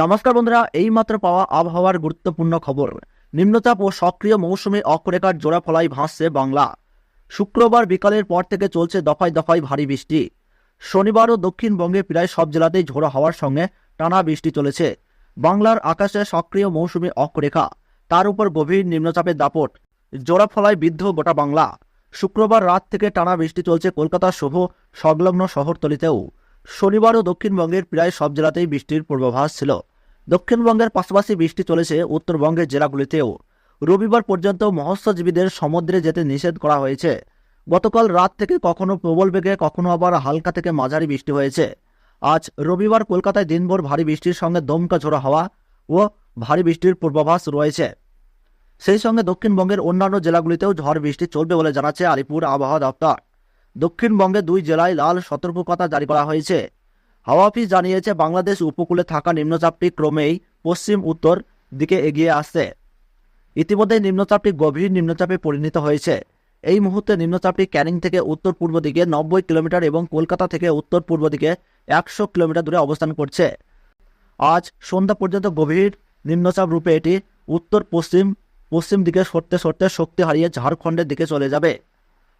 নমস্কার বন্ধুরা এই মাত্র পাওয়া আবহাওয়ার গুরুত্বপূর্ণ খবর। নিম্নচাপ ও সক্রিয় মৌসুমী অক্ষরেখার জোড়া ফলাই ভাসছে বাংলা। শুক্রবার বিকালের পর থেকে চলছে দফায় দফায় ভারী বৃষ্টি। শনিবারও দক্ষিণবঙ্গে প্রায় সব জেলাতেই ঝোড়ো হওয়ার সঙ্গে টানা বৃষ্টি চলেছে। বাংলার আকাশে সক্রিয় মৌসুমী অক্ষরেখা, তার উপর গভীর নিম্নচাপের দাপট। জোড়া ফলায় বিদ্ধ গোটা বাংলা। শুক্রবার রাত থেকে টানা বৃষ্টি চলছে কলকাতা, শুভ, সংলগ্ন শহরতলিতেও। শনিবারও দক্ষিণবঙ্গের প্রায় সব জেলাতেই বৃষ্টির পূর্বাভাস ছিল। দক্ষিণবঙ্গের পাশাপাশি বৃষ্টি চলেছে উত্তরবঙ্গের জেলাগুলিতেও। রবিবার পর্যন্ত মৎস্যজীবীদের সমুদ্রে যেতে নিষেধ করা হয়েছে। গতকাল রাত থেকে কখনো প্রবল বেগে, কখনো আবার হালকা থেকে মাঝারি বৃষ্টি হয়েছে। আজ রবিবার কলকাতায় দিনভর ভারী বৃষ্টির সঙ্গে দমকা ঝোড়া হাওয়া ও ভারী বৃষ্টির পূর্বাভাস রয়েছে। সেই সঙ্গে দক্ষিণবঙ্গের অন্যান্য জেলাগুলিতেও ঝড় বৃষ্টি চলবে বলে জানাচ্ছে আলিপুর আবহাওয়া দপ্তর। দক্ষিণবঙ্গে দুই জেলায় লাল সতর্কতা জারি করা হয়েছে। হাওয়া অফিস জানিয়েছে, বাংলাদেশ উপকূলে থাকা নিম্নচাপটি ক্রমেই পশ্চিম, উত্তর দিকে এগিয়ে আসছে। ইতিমধ্যে নিম্নচাপটি গভীর নিম্নচাপে পরিণত হয়েছে। এই মুহূর্তে নিম্নচাপটি ক্যানিং থেকে উত্তর পূর্ব দিকে নব্বই কিলোমিটার এবং কলকাতা থেকে উত্তর পূর্ব দিকে একশো কিলোমিটার দূরে অবস্থান করছে। আজ সন্ধ্যা পর্যন্ত গভীর নিম্নচাপ রূপে এটি উত্তর পশ্চিম পশ্চিম দিকে সরতে সরতে শক্তি হারিয়ে ঝাড়খণ্ডের দিকে চলে যাবে।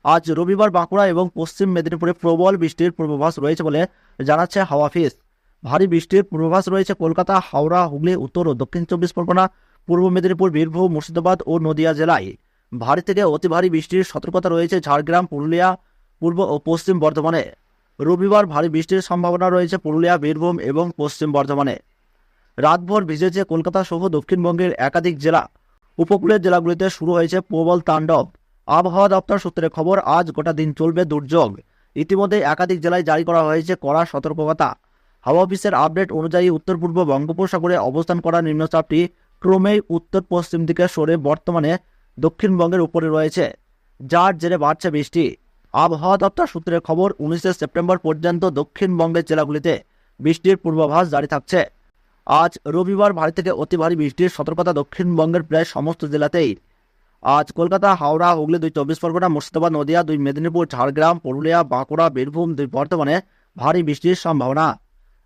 আজ রবিবার বাঁকুড়া এবং পশ্চিম মেদিনীপুরে প্রবল বৃষ্টির পূর্বাভাস রয়েছে বলে জানাচ্ছে হাওয়া অফিস। ভারী বৃষ্টির পূর্বাভাস রয়েছে কলকাতা, হাওড়া, হুগলি, উত্তর ও দক্ষিণ চব্বিশ পরগনা, পূর্ব মেদিনীপুর, বীরভূম, মুর্শিদাবাদ ও নদিয়া জেলায়। ভারী থেকে অতি ভারী বৃষ্টির সতর্কতা রয়েছে ঝাড়গ্রাম, পুরুলিয়া, পূর্ব ও পশ্চিম বর্ধমানে। রবিবার ভারী বৃষ্টির সম্ভাবনা রয়েছে পুরুলিয়া, বীরভূম এবং পশ্চিম বর্ধমানে। রাতভর ভিজেছে কলকাতা সহ দক্ষিণবঙ্গের একাধিক জেলা। উপকূলের জেলাগুলিতে শুরু হয়েছে প্রবল তাণ্ডব। আবহাওয়া দপ্তর সূত্রে খবর, আজ গোটা দিন চলবে দুর্যোগ। ইতিমধ্যে একাধিক জেলায় জারি করা হয়েছে কড়া সতর্কতা। হাওয়া অফিসের আপডেট অনুযায়ী উত্তর পূর্ব বঙ্গোপসাগরে অবস্থান করা নিম্নচাপটি ক্রমেই উত্তর পশ্চিম দিকে সরে বর্তমানে দক্ষিণবঙ্গের উপরে রয়েছে, যার জেরে বাড়ছে বৃষ্টি। আবহাওয়া দপ্তর সূত্রে খবর, উনিশে সেপ্টেম্বর পর্যন্ত দক্ষিণবঙ্গের জেলাগুলিতে বৃষ্টির পূর্বাভাস জারি থাকছে। আজ রবিবার ভারী থেকে অতি ভারী বৃষ্টির সতর্কতা দক্ষিণবঙ্গের প্রায় সমস্ত জেলাতেই। আজ কলকাতা, হাওড়া, হুগলি দুই চব্বিশ পরগনা, মুর্শিদাবাদ, নদিয়া, দুই মেদিনীপুর, ঝাড়গ্রাম, পুরুলিয়া, বাঁকুড়া, বীরভূম দুই বর্তমানে ভারী বৃষ্টির সম্ভাবনা।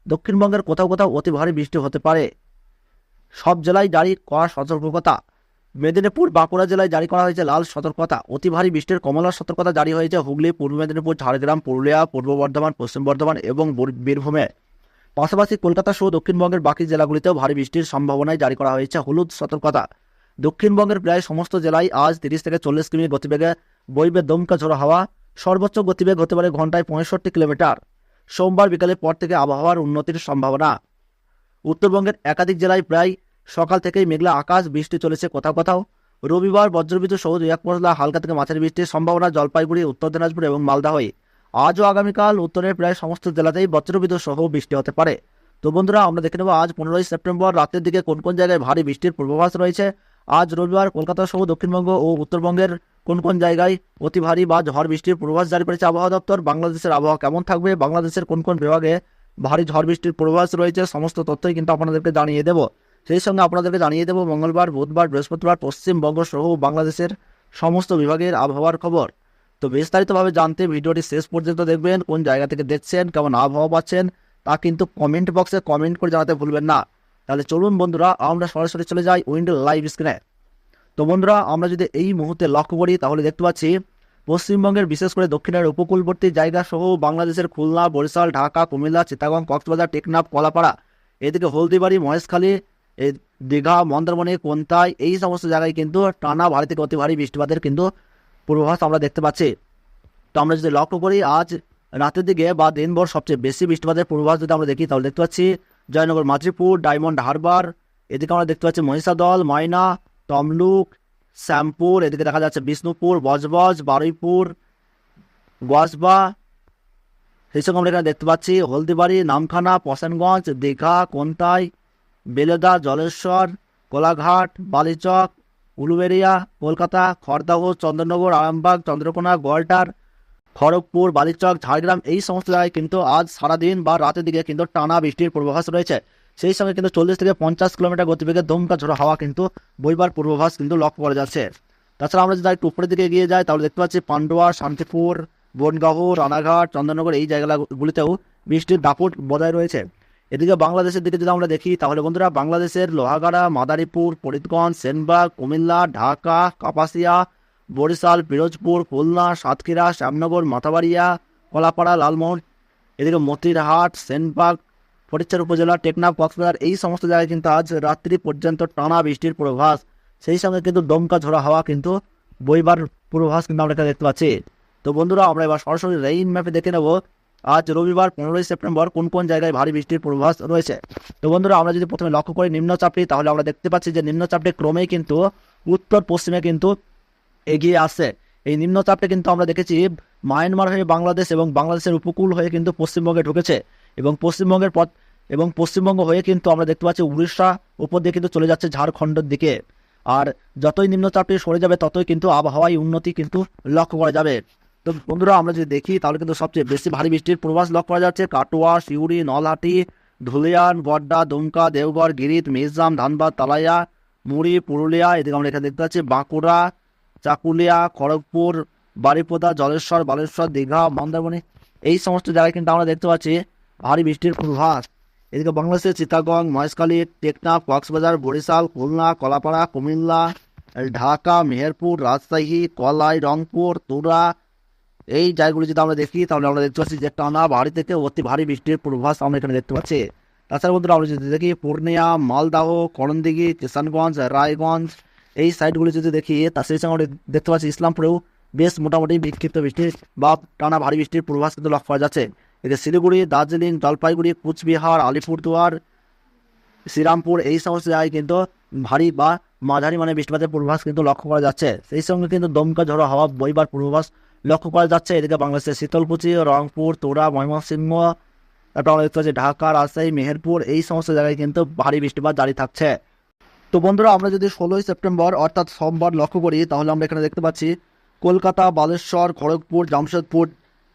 দক্ষিণবঙ্গের কোথাও কোথাও অতি ভারী বৃষ্টি হতে পারে। সব জেলায় জারি করা সতর্কতা। মেদিনীপুর, বাঁকুড়া জেলায় জারি করা হয়েছে লাল সতর্কতা। অতি ভারী বৃষ্টির কমলা সতর্কতা জারি হয়েছে হুগলি, পূর্ব মেদিনীপুর, ঝাড়গ্রাম, পুরুলিয়া, পূর্ব বর্ধমান, পশ্চিম বর্ধমান এবং বীর- বীরভূমে। পাশাপাশি কলকাতা সহ দক্ষিণবঙ্গের বাকি জেলাগুলিতেও ভারী বৃষ্টির সম্ভাবনায় জারি করা হয়েছে হলুদ সতর্কতা। দক্ষিণবঙ্গের প্রায় সমস্ত জেলায় আজ তিরিশ থেকে চল্লিশ কিমি গতিবেগে বইবে দমকা ঝোড়ো হাওয়া। সর্বোচ্চ গতিবেগ হতে পারে ঘন্টায় পঁয়ষট্টি কিলোমিটার। সোমবার বিকালের পর থেকে আবহাওয়ার উন্নতির সম্ভাবনা। উত্তরবঙ্গের একাধিক জেলায় প্রায় সকাল থেকেই মেঘলা আকাশ, বৃষ্টি চলেছে কোথাও কোথাও। রবিবার বজ্রবিদ্যুৎ সহ এক পশলা হালকা থেকে মাঝারি বৃষ্টির সম্ভাবনা জলপাইগুড়ি, উত্তর দিনাজপুর এবং মালদা হয়ে। আজও আগামীকাল উত্তরের প্রায় সমস্ত জেলাতেই বজ্রবিদ্যুৎ সহ বৃষ্টি হতে পারে। তো বন্ধুরা, আমরা দেখে নেব আজ পনেরোই সেপ্টেম্বর, রাতের দিকে কোন কোন জায়গায় ভারী বৃষ্টির পূর্বাভাস রয়েছে। আজ রবিবার কলকাতা সহ দক্ষিণবঙ্গ ও উত্তরবঙ্গের কোন কোন জায়গায় অতি ভারী বা ঝড় বৃষ্টির পূর্বাভাস জারি করেছে আবহাওয়া দপ্তর, বাংলাদেশের আবহাওয়া কেমন থাকবে, বাংলাদেশের কোন কোন বিভাগে ভারী ঝড় বৃষ্টির পূর্বাভাস রয়েছে, সমস্ত তথ্যই কিন্তু আপনাদেরকে জানিয়ে দেবো। সেই সঙ্গে আপনাদেরকে জানিয়ে দেবো, মঙ্গলবার, বুধবার, বৃহস্পতিবার, পশ্চিমবঙ্গ সহ বাংলাদেশের সমস্ত বিভাগের আবহাওয়ার খবর। তো বিস্তারিতভাবে জানতে ভিডিওটি শেষ পর্যন্ত দেখবেন, কোন জায়গা থেকে দেখছেন, কেমন আবহাওয়া পাচ্ছেন, তা কিন্তু কমেন্ট বক্সে কমেন্ট করে জানাতে ভুলবেন না। তাহলে চলুন বন্ধুরা, আমরা সরাসরি চলে যাই উইন্ডো লাইভ স্ক্রিনে তো বন্ধুরা, আমরা যদি এই মুহূর্তে লক্ষ্য করি, তাহলে দেখতে পাচ্ছি পশ্চিমবঙ্গের বিশেষ করে দক্ষিণের উপকূলবর্তী জায়গা সহ বাংলাদেশের খুলনা, বরিশাল, ঢাকা, কুমিল্লা, চিটাগং, কক্সবাজার, টেকনাফ, কলাপাড়া, এদিকে হলদিবাড়ি, মহেশখালী দীঘা, মন্দারমণি কোন্তাই এই সমস্ত জায়গায় কিন্তু টানা ভারী থেকে অতি ভারী বৃষ্টিপাতের কিন্তু পূর্বাভাস আমরা দেখতে পাচ্ছি। তো আমরা যদি লক্ষ্য করি, আজ রাতের দিকে বা দিনভর সবচেয়ে বেশি বৃষ্টিপাতের পূর্বাভাস যদি আমরা দেখি, তাহলে দেখতে পাচ্ছি জয়নগর মাতৃপুর, ডায়মন্ড হারবার, এদিকে আমরা দেখতে পাচ্ছি মহিষাদল, ময়না, তমলুক, শ্যামপুর, এদিকে দেখা যাচ্ছে বিষ্ণুপুর, বজবজ, বারুইপুর গসবা সেই আমরা এখানে দেখতে পাচ্ছি হলদিবাড়ি, নামখানা পশানগঞ্জ দীঘা, কোন্তাই, বেলেদা, জলেশ্বর, কোলাঘাট, বালিচক উলুবেরিয়া কলকাতা, খড়দাহ, চন্দ্রনগর, আরামবাগ, চন্দ্রকোনা, গোয়ালটার খড়গপুর, বালিচক, ঝাড়গ্রাম এই সমস্ত জায়গায় কিন্তু আজ সারাদিন বা রাতের দিকে কিন্তু টানা বৃষ্টির পূর্বাভাস রয়েছে। সেই সঙ্গে কিন্তু চল্লিশ থেকে পঞ্চাশ কিলোমিটার গতিবেগে দমকা ঝোড়ো হাওয়া কিন্তু বইবার পূর্বাভাস কিন্তু লক্ষ্য করা যাচ্ছে। তাছাড়া আমরা যদি একটু উপরের দিকে এগিয়ে যাই, তাহলে দেখতে পাচ্ছি পান্ডুয়া, শান্তিপুর, বনগাঁও, রানাঘাট, চন্দননগর এই জায়গাগুলিতেও বৃষ্টির দাপট বজায় রয়েছে। এদিকে বাংলাদেশের দিকে যদি আমরা দেখি, তাহলে বন্ধুরা বাংলাদেশের লোহাগাড়া, মাদারীপুর, ফরিদগঞ্জ, সেনবাগ, কুমিল্লা, ঢাকা, কাপাসিয়া বরিশাল, পিরোজপুর, খুলনা, সাতক্ষীরা, শ্যামনগর, মাথাবাড়িয়া, কলাপাড়া, লালমোহন, এদিকে মতিরহাট, সেনবাগ ফটিকচার উপজেলা, টেকনাফ, কক্সবাজার, এই সমস্ত জায়গায় কিন্তু আজ রাত্রি পর্যন্ত টানা বৃষ্টির পূর্বাভাস। সেই সঙ্গে কিন্তু দমকা ঝোড়া হাওয়া কিন্তু বইবার পূর্বাভাস কিন্তু আমরা দেখতে পাচ্ছি। তো বন্ধুরা, আমরা এবার সরাসরি রেইন ম্যাপে দেখে নেব। আজ রবিবার পনেরোই সেপ্টেম্বর কোন কোন জায়গায় ভারী বৃষ্টির পূর্বাভাস রয়েছে? তো বন্ধুরা, আমরা যদি প্রথমে লক্ষ্য করি নিম্নচাপটি, তাহলে আমরা দেখতে পাচ্ছি যে নিম্নচাপটি ক্রমেই কিন্তু উত্তর পশ্চিমে কিন্তু এগিয়ে আসছে এই নিম্নচাপটা কিন্তু আমরা দেখেছি মায়ানমার হয়ে বাংলাদেশ এবং বাংলাদেশের উপকূল হয়ে কিন্তু পশ্চিমবঙ্গে ঢুকেছে এবং পশ্চিমবঙ্গের পথ এবং পশ্চিমবঙ্গ হয়ে কিন্তু আমরা দেখতে পাচ্ছি উড়িষ্যা উপর দিয়ে কিন্তু চলে যাচ্ছে ঝাড়খণ্ডের দিকে। আর যতই নিম্নচাপটি সরে যাবে, ততই কিন্তু আবহাওয়ায় উন্নতি কিন্তু লক্ষ্য করা যাবে। তো বন্ধুরা, আমরা যদি দেখি, তাহলে কিন্তু সবচেয়ে বেশি ভারী বৃষ্টির পূর্বাভাস লক্ষ্য করা যাচ্ছে। কাটোয়া শিউড়ি নলহাটি, ধুলিয়ান, গড্ডা, দুমকা দেওগড় গিরিত মিরজাম ধানবাদ, তালাইয়া, মুড়ি, পুরুলিয়া, এদিকে আমরা এখানে দেখতে পাচ্ছি বাঁকুড়া চাকুলিয়া, খড়গপুর, বারিপদা, জলেশ্বর, বালেশ্বর, দীঘা, মন্দারমণি, এই সমস্ত জায়গায় কিন্তু আমরা দেখতে পাচ্ছি ভারী বৃষ্টির পূর্বাভাস। এদিকে বাংলাদেশের চিতাগঞ্জ মহেশখালী, টেকনাফ, কক্সবাজার, বরিশাল, খুলনা, কলাপাড়া, কুমিল্লা, ঢাকা, মেহেরপুর, রাজশাহী, কলাই, রংপুর, তুরা, এই জায়গাগুলি যদি আমরা দেখি, তাহলে আমরা দেখতে পাচ্ছি যে টানা ভারী থেকে অতি ভারী বৃষ্টির পূর্বাভাস আমরা এখানে দেখতে পাচ্ছি। তাছাড়া বন্ধুরা আমরা যদি দেখি, পূর্ণিয়া, মালদাহ, করণদিঘি, কিষানগঞ্জ, রায়গঞ্জ এই সাইডগুলি যদি দেখি তার সেই সঙ্গে দেখতে পাচ্ছি, ইসলামপুরেও বেশ মোটামুটি বিক্ষিপ্ত বৃষ্টি বা টানা ভারী বৃষ্টির পূর্বাভাস কিন্তু লক্ষ্য করা যাচ্ছে। এতে শিলিগুড়ি, দার্জিলিং, জলপাইগুড়ি, কুচবিহার, আলিপুরদুয়ার, শ্রীরামপুর, এই সমস্ত জায়গায় কিন্তু ভারী বা মাঝারি মানে বৃষ্টিপাতের পূর্বাভাস কিন্তু লক্ষ্য করা যাচ্ছে। সেই সঙ্গে কিন্তু দমকা ঝড়ো হাওয়া বইবার পূর্বাভাস লক্ষ্য করা যাচ্ছে। এদিকে বাংলাদেশের শীতলকুচি, রংপুর, তোরা, ময়মনসিংহ, তারপর আমরা দেখতে পাচ্ছি ঢাকা, রাজশাহী, মেহেরপুর, এই সমস্ত জায়গায় কিন্তু ভারী বৃষ্টিপাত জারি থাকছে। তো বন্ধুরা, আমরা যদি ষোলোই সেপ্টেম্বর, অর্থাৎ সোমবার লক্ষ্য করি, তাহলে আমরা এখানে দেখতে পাচ্ছি কলকাতা, বালেশ্বর, খড়গপুর, জামশেদপুর,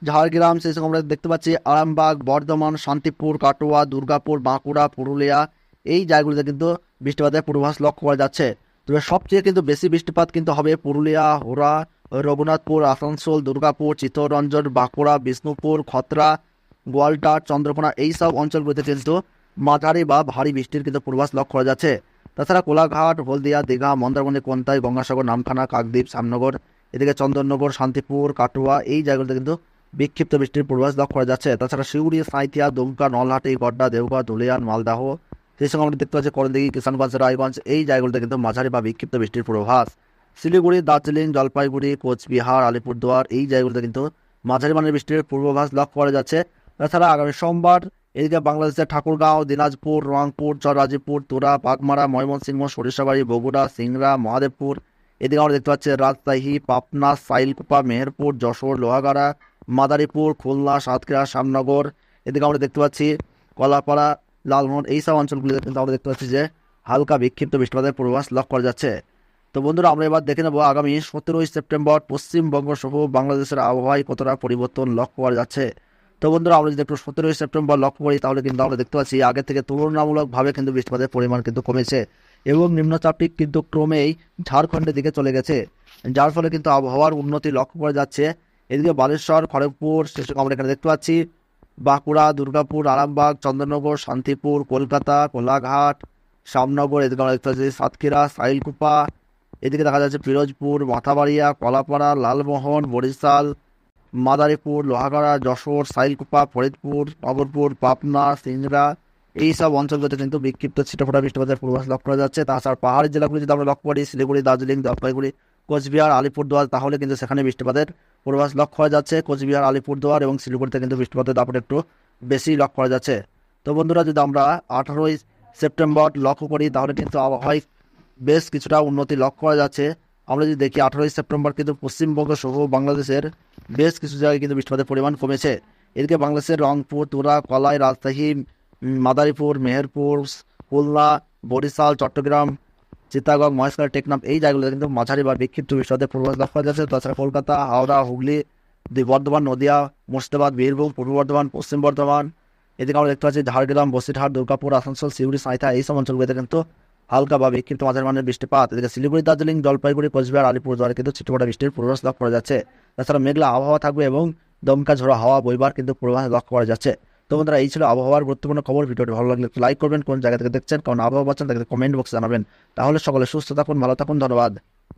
ঝাড়গ্রাম, সেই সঙ্গে আমরা দেখতে পাচ্ছি, আরামবাগ, বর্ধমান, শান্তিপুর, কাটোয়া, দুর্গাপুর, বাঁকুড়া, পুরুলিয়া, এই জায়গাগুলিতে কিন্তু বৃষ্টিপাতের পূর্বাভাস লক্ষ্য করা যাচ্ছে। তবে সবচেয়ে কিন্তু বেশি বৃষ্টিপাত কিন্তু হবে পুরুলিয়া হোরা রঘুনাথপুর, আসানসোল, দুর্গাপুর, চিত্তরঞ্জন, বাঁকুড়া, বিষ্ণুপুর, খতরা, গোয়ালটা, চন্দ্রকোনা, এই সব অঞ্চলগুলিতে কিন্তু মাঝারি বা ভারী বৃষ্টির কিন্তু পূর্বাভাস লক্ষ্য করা যাচ্ছে। তাছাড়া কোলাঘাট, হলদিয়া, দীঘা, মন্দারমণি কোন্তাই গঙ্গাসাগর, নামখানা, কাকদ্বীপ, শ্যামনগর, এদিকে চন্দননগর, শান্তিপুর, কাটুয়া, এই জায়গাগুলোতে কিন্তু বিক্ষিপ্ত বৃষ্টির পূর্বাভাস লক্ষ্য করা যাচ্ছে। তাছাড়া শিউড়ি সাঁইথিয়া, দুমকা, নলহাটি গড্ডা দেওঘর ধুলিয়ান মালদাহ, সেই সঙ্গে আমরা দেখতে পাচ্ছি করণদিঘি কিষানগঞ্জ, রায়গঞ্জ, এই জায়গাগুলোতে কিন্তু মাঝারি বা বিক্ষিপ্ত বৃষ্টির পূর্বাভাস। শিলিগুড়ি, দার্জিলিং, জলপাইগুড়ি, কোচবিহার, আলিপুরদুয়ার, এই জায়গাগুলোতে কিন্তু মাঝারি মানের বৃষ্টির পূর্বাভাস লক্ষ্য করা যাচ্ছে। তাছাড়া আগামী সোমবার এদিকে বাংলাদেশের ঠাকুরগাঁও, দিনাজপুর, রংপুর চররাজিপুর তুরা পাকমারা ময়মনসিংহ, সরিষাবাড়ি, বগুড়া, সিংড়া, মহাদেবপুর। এদিকে আমরা দেখতে পাচ্ছি রাজশাহী, পাবনা, সাইলকুপা, মেহেরপুর, যশোর, লোহাগাড়া, মাদারীপুর, খুলনা, সাতক্ষীরা, শ্যামনগর। এদিকে আমরা দেখতে পাচ্ছি কলাপাড়া, লালমোহন, এই সব অঞ্চলগুলিতে কিন্তু আমরা দেখতে পাচ্ছি যে হালকা বিক্ষিপ্ত বৃষ্টিপাতের পূর্বাভাস লক্ষ্য করা যাচ্ছে। তো বন্ধুরা, আমরা এবার দেখে নেব আগামী সতেরোই সেপ্টেম্বর পশ্চিমবঙ্গ সহ বাংলাদেশের আবহাওয়ায় কতটা পরিবর্তন লক্ষ্য করা যাচ্ছে। তো বন্ধুরা, আমরা যদি একটু সতেরোই সেপ্টেম্বর লক্ষ্য করি, তাহলে কিন্তু আমরা দেখতে পাচ্ছি আগে থেকে তুলনামূলকভাবে কিন্তু বৃষ্টিপাতের পরিমাণ কিন্তু কমেছে এবং নিম্নচাপটি কিন্তু ক্রমেই ঝাড়খণ্ডের দিকে চলে গেছে, যার ফলে কিন্তু আবহাওয়ার উন্নতি লক্ষ্য করা যাচ্ছে। এদিকে বালেশ্বর, খড়গপুর, সেসব আমরা এখানে দেখতে পাচ্ছি। বাঁকুড়া, দুর্গাপুর, আরামবাগ, চন্দ্রনগর, শান্তিপুর, কলকাতা, কোলাঘাট শ্যামনগর এদিকে আমরা দেখতে পাচ্ছি সাতক্ষীরা সাইলকুপা এদিকে দেখা যাচ্ছে পিরোজপুর, মাথাবাড়িয়া, কলাপাড়া, লালমোহন, বরিশাল মাদারীপুর, লোহাগাড়া, যশোর, সাইলকুপা, ফরিদপুর, নগরপুর, পাবনা, সিংড়া এই সব অঞ্চলগুলোতে কিন্তু বিক্ষিপ্ত ছিটেফোঁটা, বৃষ্টিপাতের পূর্বাভাস লক্ষ্য করা যাচ্ছে। তাছাড়া পাহাড়ি জেলাগুলি যদি আমরা লক্ষ্য করি, শিলিগুড়ি, দার্জিলিং, জলপাইগুড়ি, কোচবিহার, আলিপুরদুয়ার, তাহলে কিন্তু সেখানে বৃষ্টিপাতের পূর্বাভাস লক্ষ্য করা যাচ্ছে। কোচবিহার, আলিপুরদুয়ার এবং শিলিগুড়িতে কিন্তু বৃষ্টিপাতের দাপট একটু বেশি লক্ষ্য করা যাচ্ছে। তো বন্ধুরা, যদি আমরা আঠারোই সেপ্টেম্বর লক্ষ্য করি, তাহলে কিন্তু আবহাওয়ায় বেশ কিছুটা উন্নতি লক্ষ্য করা যাচ্ছে। আমরা যদি দেখি, আঠারোই সেপ্টেম্বর কিন্তু পশ্চিমবঙ্গ সহ বাংলাদেশের বেশ কিছু জায়গায় কিন্তু বৃষ্টিপাতের পরিমাণ কমেছে। এদিকে বাংলাদেশের রংপুর, তুরা, কলাই, রাজশাহী মাদারীপুর, মেহেরপুর, খুলনা, বরিশাল, চট্টগ্রাম চিত্তাগঞ্জ মহেশখালী, টেকনাফ এই জায়গাগুলোতে কিন্তু মাঝারি বা বিক্ষিপ্ত বৃষ্টিপাতের পূর্বাভাস লক্ষ্য করা যাচ্ছে। তাছাড়া কলকাতা, হাওড়া, হুগলি বর্ধমান, নদিয়া, মুর্শিদাবাদ, বীরভূম, পূর্ব বর্ধমান, পশ্চিম বর্ধমান। এদিকে আমরা দেখতে পাচ্ছি ঝাড়গ্রাম, বসিরহাট, দুর্গাপুর, আসানসোল শিউড়ি সাঁইথা এই সব অঞ্চলগুলিতে কিন্তু হালকা কিন্তু মাঝের মানের বৃষ্টিপাত। এদিকে শিলিগুড়ি, দার্জিলিং, জলপাইগুড়ি, কোচবিহার আলিপুরদুয়ারে কিন্তু ছিটফোঁটা বৃষ্টির পূর্বাভাস লক্ষ্য করা যাচ্ছে। তাছাড়া মেঘলা আবহাওয়া থাকবে এবং দমকা ঝোড়া হাওয়া বইবার কিন্তু পূর্বাভাস লক্ষ্য করা যাচ্ছে। তো বন্ধুরা, এই ছিল আবহাওয়ার গুরুত্বপূর্ণ খবর। ভিডিওটি ভালো লাগলে লাইক করবেন, কোন জায়গা থেকে দেখছেন কারণ আবহাওয়া পাচ্ছেন তাকে কমেন্ট বক্সে জানাবেন। তাহলে সকলে সুস্থ থাকুন, ভালো থাকুন, ধন্যবাদ।